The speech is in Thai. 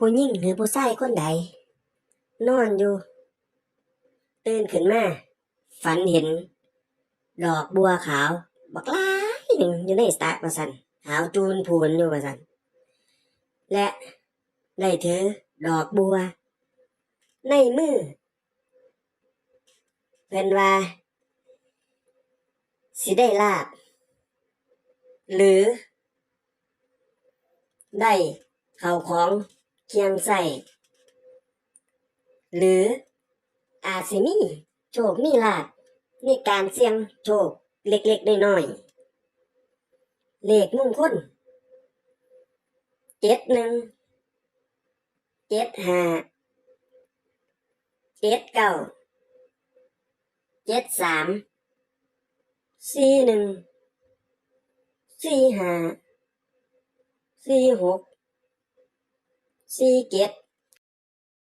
ผู้หญิงหรือผู้ชายคนใด นอนอยู่ ตื่นขึ้นมา ฝันเห็น ดอกบัวขาว บักลายหนึ่งอยู่ในสระประสันขาวจูนพูนอยู่ประสันและได้ถือดอกบัว ในมือเพิ่นว่า สิได้ลาบ หรือ ได้เข้าของ เคียงใส่หรืออาจสิมีโชคมีลาบในการเสี่ยงโชคเล็กๆน้อยๆเลขมงคลเจ็ดหนึ่งเจ็ดห้าเจ็ดเก้าเจ็ดสามสี่หนึ่งสี่ห้าสี่หก สี่เจ็ด